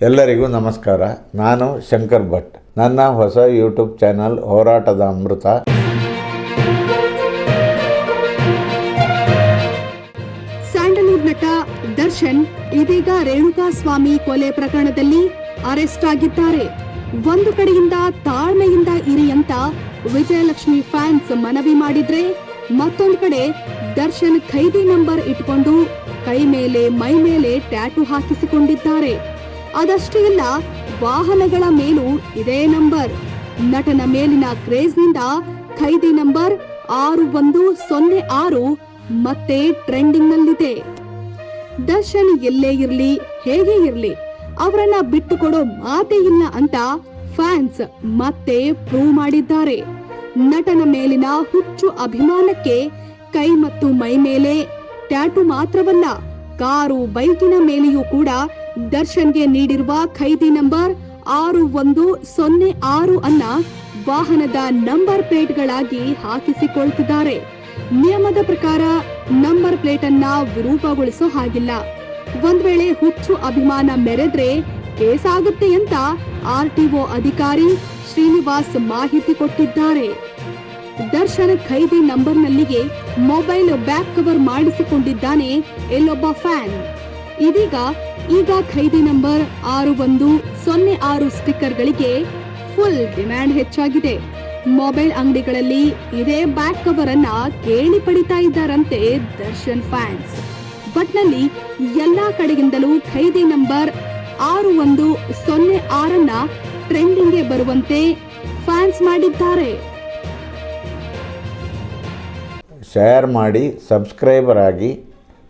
ಎಲ್ಲರಿಗೂ ನಮಸ್ಕಾರ. ನಾನು ಶಂಕರ್ ಭಟ್. ನನ್ನ ಹೊಸ ಯೂಟ್ಯೂಬ್ ಚಾನಲ್ ಹೋರಾಟದ ಅಮೃತ. ಸ್ಯಾಂಡಲ್ವುಡ್ ನಟ ದರ್ಶನ್ ಇದೀಗ ರೇಣುಕಾ ಸ್ವಾಮಿ ಕೊಲೆ ಪ್ರಕರಣದಲ್ಲಿ ಅರೆಸ್ಟ್ ಆಗಿದ್ದಾರೆ. ಒಂದು ಕಡೆಯಿಂದ ತಾಳ್ಮೆಯಿಂದ ಇರಿ ಅಂತ ವಿಜಯಲಕ್ಷ್ಮಿ ಫ್ಯಾನ್ಸ್ ಮನವಿ ಮಾಡಿದ್ರೆ ಮತ್ತೊಂದು ಕಡೆ ದರ್ಶನ್ ಖೈದಿ ನಂಬರ್ ಇಟ್ಕೊಂಡು ಕೈ ಮೇಲೆ ಮೈ ಮೇಲೆ ಟ್ಯಾಟು ಹಾಕಿಸಿಕೊಂಡಿದ್ದಾರೆ. ಅದಷ್ಟೇ ಅಲ್ಲ, ವಾಹನಗಳ ಮೇಲೂ ಇದೇ ನಂಬರ್. ನಟನ ಮೇಲಿನ ಕ್ರೇಜ್ನಿಂದ ಖೈದಿ ನಂಬರ್ ಆರು ಒಂದು ಸೊನ್ನೆ ಆರು ಮತ್ತೆ ಟ್ರೆಂಡಿಂಗ್ ನಲ್ಲಿದೆ ದರ್ಶನ್ ಎಲ್ಲೇ ಇರ್ಲಿ, ಹೇಗೆ ಇರ್ಲಿ, ಅವರನ್ನ ಬಿಟ್ಟು ಕೊಡೋ ಮಾತೇ ಇಲ್ಲ ಅಂತ ಫ್ಯಾನ್ಸ್ ಮತ್ತೆ ಪ್ರೂವ್ ಮಾಡಿದ್ದಾರೆ. ನಟನ ಮೇಲಿನ ಹುಚ್ಚು ಅಭಿಮಾನಕ್ಕೆ ಕೈ ಮತ್ತು ಮೈ ಮೇಲೆ ಟ್ಯಾಟು ಮಾತ್ರವಲ್ಲ, ಕಾರು ಬೈಕಿನ ಮೇಲೆಯೂ ಕೂಡ ದರ್ಶನ್ಗೆ ನೀಡಿರುವ ಖೈದಿ ನಂಬರ್ ಆರು ಒಂದು ಸೊನ್ನೆ ಆರು ಅನ್ನ ವಾಹನದ ನಂಬರ್ ಪ್ಲೇಟ್ಗಳಾಗಿ ಹಾಕಿಸಿಕೊಳ್ತಿದ್ದಾರೆ. ನಿಯಮದ ಪ್ರಕಾರ ನಂಬರ್ ಪ್ಲೇಟ್ ಅನ್ನ ವಿರೂಪಗೊಳಿಸೋ ಹಾಗಿಲ್ಲ. ಒಂದ್ ವೇಳೆ ಹುಚ್ಚು ಅಭಿಮಾನ ಮೆರೆದ್ರೆ ಕೇಸಾಗುತ್ತೆ ಅಂತ ಆರ್ಟಿಒ ಅಧಿಕಾರಿ ಶ್ರೀನಿವಾಸ್ ಮಾಹಿತಿ ಕೊಟ್ಟಿದ್ದಾರೆ. ದರ್ಶನ್ ಖೈದಿ ನಂಬರ್ನಲ್ಲಿಗೆ ಮೊಬೈಲ್ ಬ್ಯಾಕ್ ಕವರ್ ಮಾಡಿಸಿಕೊಂಡಿದ್ದಾನೆ ಎಲ್ಲೊಬ್ಬ ಫ್ಯಾನ್. ಇದೀಗ ಈಗ ಖೈದಿ ನಂಬರ್ ಆರು ಒಂದು ಸೊನ್ನೆ ಆರು ಸ್ಟಿಕ್ಕರ್ಗಳಿಗೆ ಫುಲ್ ಡಿಮ್ಯಾಂಡ್ ಹೆಚ್ಚಾಗಿದೆ. ಮೊಬೈಲ್ ಅಂಗಡಿಗಳಲ್ಲಿ ಇದೇ ಬ್ಯಾಕ್ ಕವರ್ ಅನ್ನ ಕೇಳಿ ಪಡಿತಾ ಇದ್ದಾರಂತೆ ದರ್ಶನ್ ಫ್ಯಾನ್ಸ್ ಬಟ್ನಲ್ಲಿ ಎಲ್ಲಾ ಕಡೆಯಿಂದಲೂ ಖೈದಿ ನಂಬರ್ ಆರು ಒಂದು ಸೊನ್ನೆ ಆರನ್ನ ಟ್ರೆಂಡಿಂಗ್ಗೆ ಬರುವಂತೆ ಫ್ಯಾನ್ಸ್ ಮಾಡಿದ್ದಾರೆ. ಶೇರ್ ಮಾಡಿ ಸಬ್ಸ್ಕ್ರೈಬರ್ ಆಗಿ